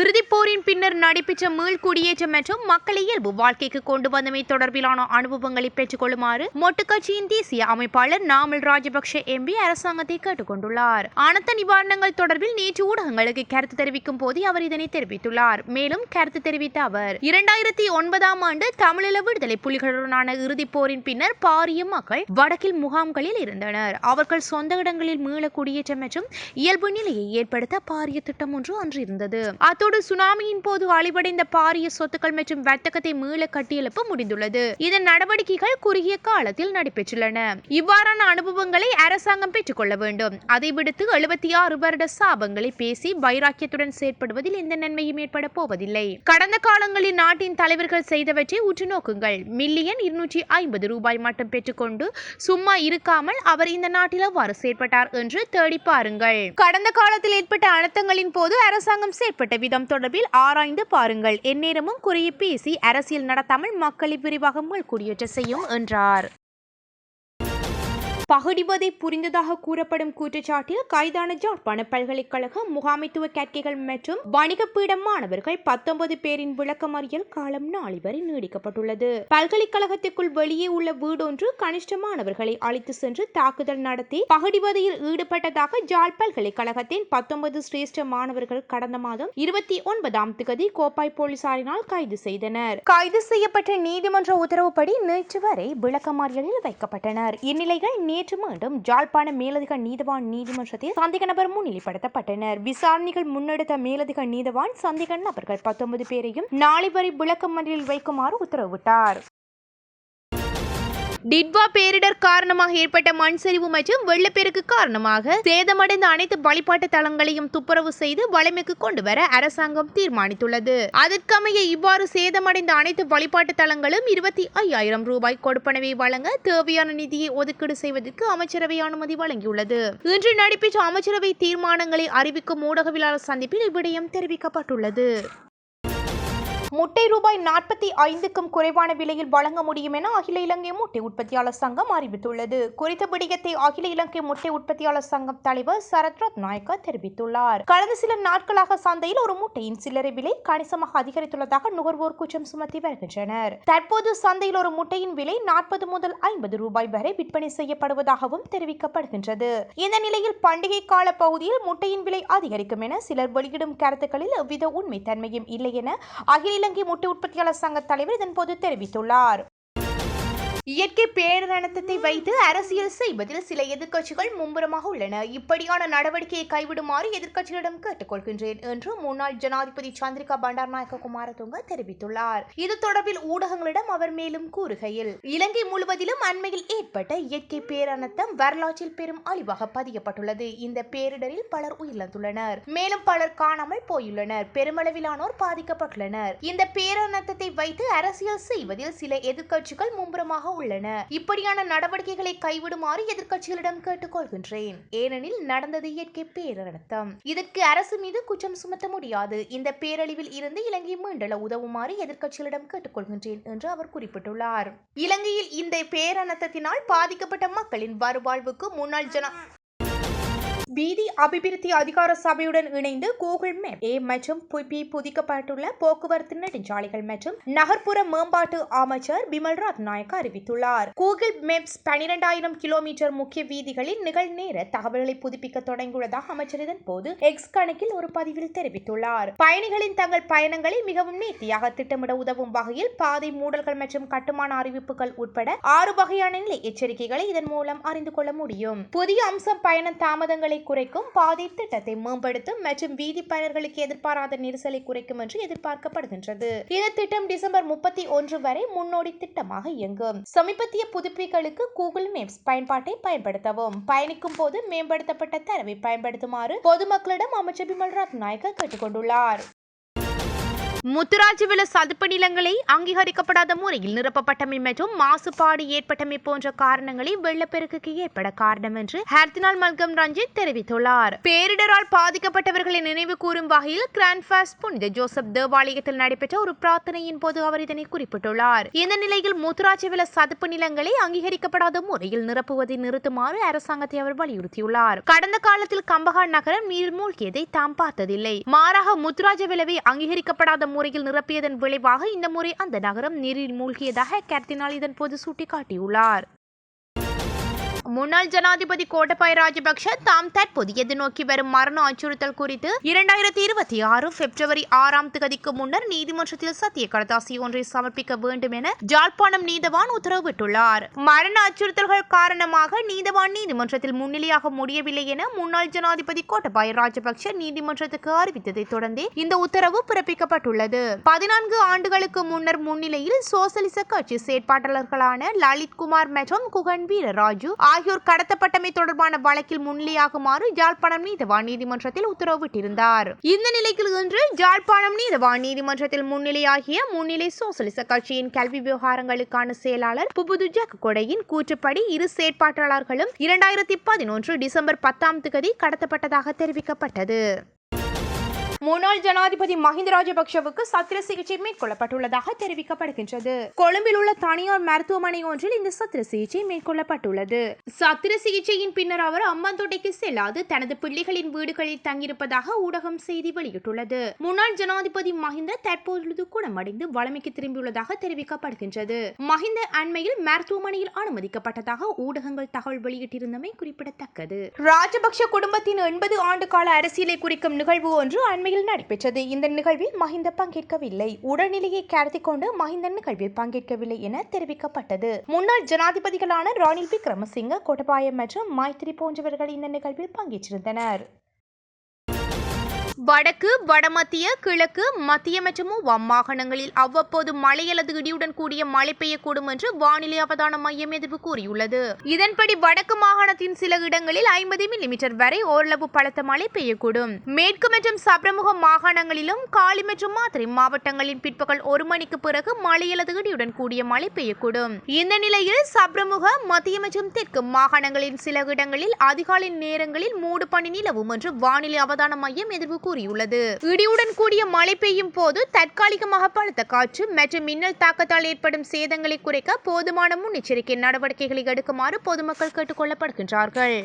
இறுதிப் போரின் பின்னர் நடைபெற்ற மீள் குடியேற்றம் மற்றும் மக்களை இயல்பு வாழ்க்கைக்கு கொண்டு வந்தமை தொடர்பிலான அனுபவங்களை பெற்றுக் கொள்ளுமாறு மொட்டு கட்சியின் தேசிய அமைப்பாளர் நாமல் ராஜபக்ஷ எம்பி அரசாங்கத்தை கேட்டுக்கொண்டுள்ளார். அனர்த்த நிவாரணங்கள் தொடர்பில் நேற்று ஊடகங்களுக்கு கருத்து தெரிவிக்கும் போது அவர் இதனை தெரிவித்துள்ளார். மேலும் கருத்து தெரிவித்த அவர் இரண்டாயிரத்தி ஒன்பதாம் ஆண்டு தமிழீழ விடுதலை புலிகளுடனான இறுதிப் போரின் பின்னர் பாரிய மக்கள் வடக்கில் முகாம்களில் இருந்தனர். அவர்கள் சொந்த இடங்களில் மீள குடியேற்றம் மற்றும் இயல்பு நிலையை ஏற்படுத்த பாரிய திட்டம் ஒன்று அன்று இருந்தது அத்தோடு சுனாமியின் போது அழிவடைந்த பாரிய சொத்துக்கள் மற்றும் வர்த்தகத்தை மீள கட்டியெழுப்ப முடிந்துள்ளது. இதன் நடவடிக்கைகள் குறுகிய காலத்தில் நடைபெற்றுள்ளன. இவ்வாறான அனுபவங்களை அரசாங்கம் பெற்றுக்கொள்ள வேண்டும். அதை விடுத்து எழுபத்தி ஆறு வருட சாபங்களை பேசி வைராக்கியத்துடன் செயற்படுவதில் எந்த நன்மையும் ஏற்பட போவதில்லை. கடந்த காலங்களில் நாட்டின் தலைவர்கள் செய்தவற்றை உற்று நோக்குங்கள். மில்லியன் இருநூற்றி ஐம்பது ரூபாய் மட்டும் பெற்றுக்கொண்டு சும்மா இருக்காமல் அவர் இந்த நாட்டில் அவ்வாறு செயற்பட்டார் என்று தேடி பாருங்கள். கடந்த காலத்தில் ஏற்பட்ட அழுத்தங்களின் போது அரசாங்கம் செயற்பட்ட விதம் தொடர்பில் ஆராய்ந்து பாருங்கள். எந்நேரமும் குறைய பேசி அரசியல் நடத்தாமல் மக்களை விரிவாக மீள்குடியேற்ற செய்யும் என்றார். பகுடிபதை புரிந்ததாக கூறப்படும் குற்றச்சாட்டில் கைதான ஜாழ்ப்பாண பல்கலைக்கழக முகாமைத்துவ கற்கைகள் மற்றும் வணிக பீடம் மாணவர்கள் பத்தொன்பது பேரின் விளக்கமறியல் காலம் நாளை வரை நீடிக்கப்பட்டுள்ளது. பல்கலைக்கழகத்திற்குள் வெளியே உள்ள வீடொன்று கனிஷ்ட மாணவர்களை அழைத்து சென்று தாக்குதல் நடத்தி பகுடிபதையில் ஈடுபட்டதாக ஜாழ் பல்கலைக்கழகத்தின் பத்தொன்பது சிரேஷ்ட மாணவர்கள் கடந்த மாதம் இருபத்தி ஒன்பதாம் திகதி கோப்பாய் போலீசாரினால் கைது செய்தனர். கைது செய்யப்பட்ட நீதிமன்ற உத்தரவுப்படி நேற்று வரை விளக்கமறியலில் வைக்கப்பட்டனர். இந்நிலையில் நேற்று மீண்டும் ஜாழ்ப்பாண மேலதிக நீதவான் நீதிமன்றத்தில் சந்தேக நபர் முன்னிலைப்படுத்தப்பட்டனர் விசாரணைகள் முன்னெடுத்த மேலதிக நீதவான் சந்தேக நபர்கள் பத்தொன்பது பேரையும் நாளை வரை விளக்கமறியலில் வைக்குமாறு உத்தரவிட்டார். டிட்வா பேரிடர் காரணமாக ஏற்பட்ட மண் சரிவு மற்றும் வெள்ளப்பெருக்கு காரணமாக சேதமடைந்த அனைத்து வழிபாட்டு தலங்களையும் துப்புரவு செய்து வலிமைக்கு கொண்டு வர அரசாங்கம் தீர்மானித்துள்ளது. அதற்கமைய இவ்வாறு சேதமடைந்த அனைத்து வழிபாட்டு தலங்களும் இருபத்தி ஐயாயிரம் ரூபாய் கொடுப்பனவை வழங்க தேவையான நிதியை ஒதுக்கீடு செய்வதற்கு அமைச்சரவை அனுமதி வழங்கியுள்ளது. இன்று நடைபெற்ற அமைச்சரவை தீர்மானங்களை அறிவிக்கும் ஊடகவியலாளர் சந்திப்பில் இவ்விடயம் தெரிவிக்கப்பட்டுள்ளது. முட்டை ரூபாய் நாற்பத்தி ஐந்துக்கும் குறைவான விலையில் வழங்க முடியும் என அகில இலங்கை முட்டை உற்பத்தியாளர் சங்கம் அறிவித்துள்ளது. குறித்த விடயத்தை அகில இலங்கை முட்டை உற்பத்தியாளர் சங்கம் தலைவர் சரத் ரத்நாயக்க தெரிவித்துள்ளார். கடந்த சில நாட்களாக சந்தையில் ஒரு முட்டையின் சில்லறை விலை கணிசமாக அதிகரித்துள்ளதாக நுகர்வோர் குற்றம் சுமத்தி வருகின்றனர். தற்போது சந்தையில் ஒரு முட்டையின் விலை நாற்பது முதல் ஐம்பது ரூபாய் வரை விற்பனை செய்யப்படுவதாகவும் தெரிவிக்கப்படுகின்றது. இந்த நிலையில் பண்டிகை கால பகுதியில் முட்டையின் விலை அதிகரிக்கும் என சிலர் வெளியிடும் கருத்துக்களில் எவ்வித உண்மைத்தன்மையும் இல்லை என அகில இலங்கை முட்டை உற்பத்தியாளர் சங்க தலைவர் இதன்போது தெரிவித்துள்ளார். இயற்கை பேரினத்தை வைத்து அரசியல் செய்வதில் சில எதிர்க்கட்சிகள் மும்முரமாக உள்ளன. இப்படியான நடவடிக்கையை கைவிடுமாறு எதிர்க்கட்சிகளிடம் கேட்டுக்கொள்கின்றேன் என்று முன்னாள் ஜனாதிபதி சந்திரிகா பண்டாரநாயக்க குமாரதுங்க தெரிவித்துள்ளார். இது தொடர்பில் ஊடகங்களிடம் அவர் மேலும் கூறுகையில் இலங்கை முழுவதிலும் அண்மையில் ஏற்பட்ட இயற்கை பேரணத்தம் வரலாற்றில் பெரும் அழிவாக பதியப்பட்டுள்ளது. இந்த பேரிடரில் பலர் உயிரிழந்துள்ளனர். மேலும் பலர் காணாமல் போயுள்ளனர். பெருமளவிலானோர் பாதிக்கப்பட்டுள்ளனர். இந்த பேரணத்தத்தை வைத்து அரசியல் செய்வதில் சில எதிர்க்கட்சிகள் மும்முரமாக உள்ளன. இப்படியான நடவடிக்கைகளை கைவிடுமாறு எதிர்க்கட்சிகளிடம் கேட்டுக்கொள்கின்றேன். ஏனெனில் நடந்தது இயற்கை பேரனர்த்தம். இதற்கு அரசு மீது குற்றம் சுமத்த முடியாது. இந்த பேரழிவில் இருந்து இலங்கை மீண்டள உதவுமாறு எதிர்க்கட்சிகளிடம் கேட்டுக்கொள்கின்றேன் என்று அவர் குறிப்பிட்டுள்ளார். இலங்கையில் இந்த பேரணத்தத்தினால் பாதிக்கப்பட்ட மக்களின் வருவாழ்வுக்கு முன்னாள் ஜன வீதி அபிவிருத்தி அதிகார சபையுடன் இணைந்து கூகுள் மேப் ஏ மற்றும் பி புதிக்கப்பட்டுள்ள போக்குவரத்து நெடுஞ்சாலைகள் மற்றும் நகர்ப்புற மேம்பாட்டு அமைச்சர் பிமல் ரத்நாயக் அறிவித்துள்ளார். கூகுள் மேப்ஸ் பனிரெண்டாயிரம் கிலோமீட்டர் முக்கிய வீதிகளில் நிகழ்நேர தகவல்களை புதுப்பிக்க தொடங்கியுள்ளதாக அமைச்சர் இதன் போது எக்ஸ் கணக்கில் ஒரு பதிவில் தெரிவித்துள்ளார். பயணிகளின் தங்கள் பயணங்களை மிகவும் நேர்த்தியாக திட்டமிட உதவும் வகையில் பாதை மூடல்கள் மற்றும் கட்டுமான அறிவிப்புகள் உட்பட ஆறு வகையான நிலை எச்சரிக்கைகளை இதன் மூலம் அறிந்து கொள்ள முடியும். புதிய அம்சம் பயண தாமதங்களை குறைக்கும் பாதை திட்டத்தை மேம்படுத்தும் மற்றும் வீதி பயணர்களுக்கு எதிர்பாராத நெரிசலை குறைக்கும் என்று எதிர்பார்க்கப்படுகின்றது. இந்த திட்டம் டிசம்பர் முப்பத்தி ஒன்று வரை முன்னோடி திட்டமாக இயங்கும். சமீபத்திய புதுப்பிகளுக்கு கூகுள் மேப்ஸ் பயன்பாட்டை பயன்படுத்தவும். பயணிக்கும் போது மேம்படுத்தப்பட்ட தரவை பயன்படுத்துமாறு பொதுமக்களிடம் அமைச்சர் பிமல் ரத்நாயக்க கேட்டுக்கொண்டுள்ளார். முத்துராஜவில சதுப்பு நிலங்களை அங்கீகரிக்கப்படாத முறையில் நிரப்பப்பட்டமை மற்றும் மாசுபாடு ஏற்பட்டமை போன்ற காரணங்களே வெள்ளப்பெருக்குக்கு ஏற்பட காரணம் என்று ஹர்தினால் மல்கம் ரஞ்சித் தெரிவித்துள்ளார். பேரிடரால் பாதிக்கப்பட்டவர்களை நினைவு கூறும் வகையில் கிராண்ட்பாஸ் புனித ஜோசப் தேவாலயத்தில் நடைபெற்ற ஒரு பிரார்த்தனையின் போது அவர் இதனை குறிப்பிட்டுள்ளார். இந்த நிலையில் முத்துராஜவில சதுப்பு நிலங்களை அங்கீகரிக்கப்படாத முறையில் நிரப்புவதை நிறுத்துமாறு அரசாங்கத்தை அவர் வலியுறுத்தியுள்ளார். கடந்த காலத்தில் கம்பஹா நகரம் நீர் மூழ்கியதை தாம் பார்த்ததில்லை. மாறாக முத்துராஜ விளைவை அங்கீகரிக்கப்படாத முறையில் நிரப்பியதன் விளைவாக இந்த முறை அந்த நகரம் நீரில் மூழ்கியதாக கர்தினால் இதன் போது சுட்டிக்காட்டியுள்ளார். முன்னாள் ஜனாதிபதி கோட்டபாய ராஜபக்ஷ தாம் தற்போது எதிர்நோக்கி வரும் மரண அச்சுறுத்தல் குறித்து இரண்டாயிரத்தி இருபத்தி ஆறு பிப்ரவரி ஆறாம் தேதிக்கு முன்னர் நீதிமன்றத்தில் சத்திய கடதாசி ஒன்றை சமர்ப்பிக்க வேண்டும் என ஜாழ்ப்பாணம் நீதவான் உத்தரவிட்டுள்ளார். மரண அச்சுறுத்தல்கள் காரணமாக நீதவான் நீதிமன்றத்தில் முன்னிலையாக முடியவில்லை என முன்னாள் ஜனாதிபதி கோட்டபாய ராஜபக்ஷ நீதிமன்றத்துக்கு அறிவித்ததை தொடர்ந்தே இந்த உத்தரவு பிறப்பிக்கப்பட்டுள்ளது. பதினான்கு ஆண்டுகளுக்கு முன்னர் முன்னிலையில் சோசலிச கட்சி செயற்பாட்டாளர்களான லலித் குமார் மற்றும் குகன் வீரராஜு ஆகியோர் கடத்தப்பட்டமை தொடர்பான வழக்கில் முன்னிலையாகுமாறு யாழ்ப்பாணம் நீதவான் நீதிமன்றத்தில் உத்தரவிட்டிருந்தார். இந்த நிலையில் இன்று யாழ்ப்பாணம் நீதவான் நீதிமன்றத்தில் முன்னிலையாகிய முன்னிலை சோசலிச கட்சியின் கல்வி விவகாரங்களுக்கான செயலாளர் புபுது கொடையின் கூற்றுப்படி இரு செயற்பாட்டாளர்களும் இரண்டாயிரத்தி பதினொன்று டிசம்பர் பத்தாம் தேதி கடத்தப்பட்டதாக தெரிவிக்கப்பட்டது. முன்னாள் ஜனாதிபதி மஹிந்த ராஜபக்ஷவுக்கு சத்திர சிகிச்சை மேற்கொள்ளப்பட்டுள்ளதாக தெரிவிக்கப்படுகின்றது. கொழும்பில் உள்ள தனியார் மருத்துவமனை ஒன்றில் இந்த சத்திர சிகிச்சை மேற்கொள்ளப்பட்டுள்ளது. சத்திர சிகிச்சையின் பின்னர் அவர் அம்மாந்தோட்டைக்கு செல்லாது தனது பிள்ளைகளின் வீடுகளில் தங்கியிருப்பதாக ஊடகம் செய்தி வெளியிட்டுள்ளது. முன்னாள் ஜனாதிபதி மஹிந்த தற்பொழுது குணமடைந்து வளமைக்கு திரும்பியுள்ளதாக தெரிவிக்கப்படுகின்றது. மஹிந்த அண்மையில் மருத்துவமனையில் அனுமதிக்கப்பட்டதாக ஊடகங்கள் தகவல் வெளியிட்டிருந்தமை குறிப்பிடத்தக்கது. ராஜபக்ஷ குடும்பத்தின் எண்பது ஆண்டு கால அரசியலை குறிக்கும் நிகழ்வு ஒன்று அண்மையில் நடைபெற்றது. இந்த நிகழ்வில் மஹிந்த பங்கேற்கவில்லை. உடல்நிலையை கருதி கொண்டு மஹிந்த நிகழ்வில் பங்கேற்கவில்லை என தெரிவிக்கப்பட்டது. முன்னாள் ஜனாதிபதிகளான ரணில் விக்ரமசிங்க கோட்டபாயம் மற்றும் மைத்திரி போன்றவர்கள் இந்த நிகழ்வில் பங்கேற்றிருந்தனர். வடக்கு வடமத்திய கிழக்கு மத்திய மற்றும் வம்மாகாணங்களில் அவ்வப்போது மழை அல்லது இடியுடன் கூடிய மழை பெய்யக்கூடும் என்று வானிலை அவதான மையம் எதிர்ப்பு கூறியுள்ளது. இதன்படி வடக்கு மாகாணத்தின் சில இடங்களில் ஐம்பது மில்லிமீட்டர் வரை ஓரளவு பலத்த மழை பெய்யக்கூடும். மேற்கு மற்றும் சப்ரமுக மாகாணங்களிலும் காலி மற்றும் மாத்திரை மாவட்டங்களின் பிற்பகல் ஒரு மணிக்கு பிறகு மழை அல்லது இடியுடன் கூடிய மழை பெய்யக்கூடும். இந்த நிலையில் சப்ரமுக மத்திய மற்றும் தெற்கு மாகாணங்களின் சில இடங்களில் அதிகாலை நேரங்களில் மூடு பனி நிலவும் என்று வானிலை அவதான மையம் எதிர்ப்பு கூறியுள்ளது. இடியுடன் கூடிய மழை பெய்யும் போது தற்காலிகமாக பலத்த காற்று மற்றும் மின்னல் தாக்கத்தால் ஏற்படும் சேதங்களை குறைக்க போதுமான முன்னெச்சரிக்கை நடவடிக்கைகளை எடுக்குமாறு பொதுமக்கள் கேட்டுக் கொள்ளப்படுகின்றார்கள்.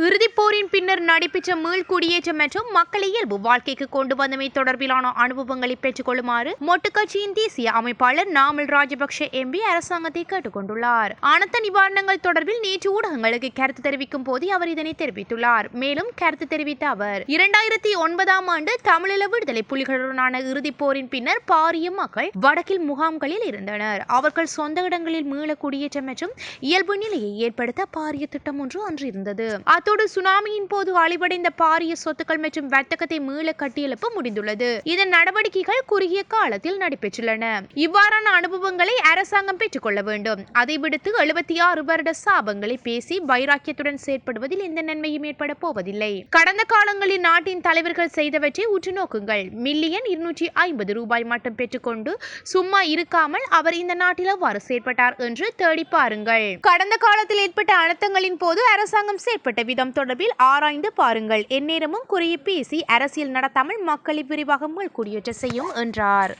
இறுதிப் போரின் பின்னர் நடைபெற்ற மீள் குடியேற்றம் மற்றும் மக்களை இயல்பு வாழ்க்கைக்கு கொண்டு வந்தமை தொடர்பிலான அனுபவங்களை பெற்றுக் கொள்ளுமாறு மொட்டுக்கட்சியின் தேசிய அமைப்பாளர் நாமல் ராஜபக்ஷ எம்பி அரசாங்கத்தை கேட்டுக்கொண்டுள்ளார். அனர்த்த நிவாரணங்கள் தொடர்பில் நேற்று ஊடகங்களுக்கு கருத்து தெரிவிக்கும் போது அவர் இதனை தெரிவித்துள்ளார். மேலும் கருத்து தெரிவித்த அவர் இரண்டாயிரத்தி ஒன்பதாம் ஆண்டு தமிழீழ விடுதலை புலிகளுடனான இறுதிப் போரின் பின்னர் பாரிய மக்கள் வடக்கில் முகாம்களில் இருந்தனர். அவர்கள் சொந்த இடங்களில் மீள குடியேற்றம் மற்றும் இயல்பு நிலையை ஏற்படுத்த பாரிய திட்டம் ஒன்று அன்று இருந்தது அத்தோடு சுனாமியின் போது அழிவடைந்த பாரிய சொத்துக்கள் மற்றும் வர்த்தகத்தை மீள கட்டியெழுப்ப முடிந்துள்ளது. இதன் நடவடிக்கைகள் குறுகிய காலத்தில் நடைபெற்றுள்ளன. இவ்வாறான அனுபவங்களை அரசாங்கம் பெற்றுக்கொள்ள வேண்டும். அதை விடுத்து எழுபத்தி ஆறு வருட சாபங்களை பேசி வைராக்கியத்துடன் செயற்படுவதில் எந்த நன்மையும் ஏற்பட போவதில்லை. கடந்த காலங்களில் நாட்டின் தலைவர்கள் செய்தவற்றை உற்று நோக்குங்கள். மில்லியன் இருநூற்றி ஐம்பது ரூபாய் மட்டும் பெற்றுக்கொண்டு சும்மா இருக்காமல் அவர் இந்த நாட்டில் அவ்வாறு செயற்பட்டார் என்று தேடி பாருங்கள். கடந்த காலத்தில் ஏற்பட்ட அனர்த்தங்களின் போது அரசாங்கம் செயற்பட்ட விதம் தொடர்பில் ஆராய்ந்து பாருங்கள். எந்நேரமும் குறைய பேசி அரசியல் நடத்தாமல் மக்களை விரிவாக மீள்குடியேற்ற செய்யும் என்றார்.